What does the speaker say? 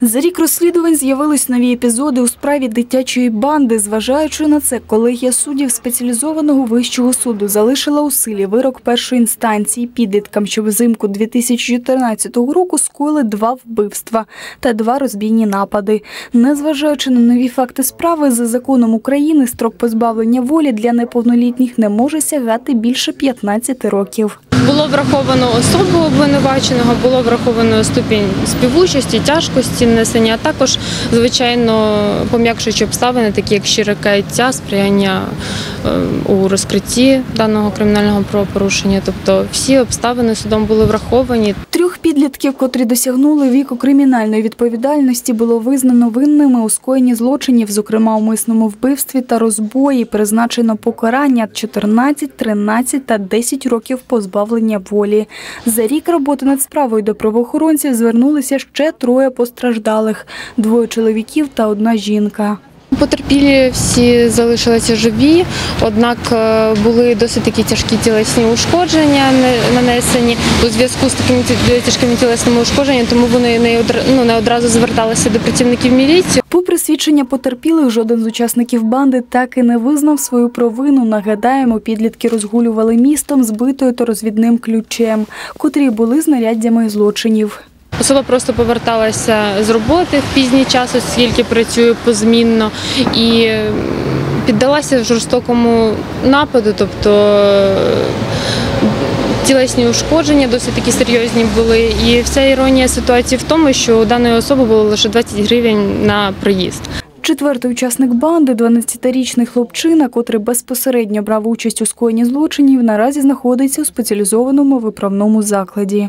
За рік розслідувань з'явились нові епізоди у справі дитячої банди. Зважаючи на це, колегія суддів спеціалізованого вищого суду залишила у силі вирок першої інстанції підліткам, що взимку 2014 року скоїли два вбивства та два розбійні напади. Незважаючи на нові факти справи, за законом України строк позбавлення волі для неповнолітніх не може сягати більше 15 років. Було враховано особу обвинуваченого, було враховано ступінь співучасті, тяжкості несення, а також, звичайно, пом'якшуючі обставини, такі як щире каяття, сприяння е, у розкритті даного кримінального правопорушення. Тобто всі обставини судом були враховані. Трьох підлітків, котрі досягнули віку кримінальної відповідальності, було визнано винними у скоєнні злочинів, зокрема умисному вбивстві та розбої. Призначено покарання 14, 13 та 10 років позбавлення волі. За рік роботи над справою до правоохоронців звернулися ще троє постраждалих: двоє чоловіків та одна жінка. Потерпілі всі залишилися живі, однак е, були досить такі тяжкі тілесні ушкодження нанесені у зв'язку з такими тяжкими тілесними ушкодженнями, тому вони не ну, не одразу зверталися до працівників міліції. Попри свідчення потерпілих, жоден з учасників банди так і не визнав свою провину. Нагадаємо, підлітки розгулювали містом збитою та розвідним ключем, котрі були знаряддями злочинів. Особа просто поверталася з роботи в пізній час, оскільки працює позмінно, і піддалася жорстокому нападу, тобто е, тілесні ушкодження досить такі серйозні були. І вся іронія ситуації в тому, що у даної особи було лише 20 гривень на проїзд. Четвертий учасник банди, 12-річний хлопчина, котрий безпосередньо брав участь у скоєнні злочинів, наразі знаходиться у спеціалізованому виправному закладі.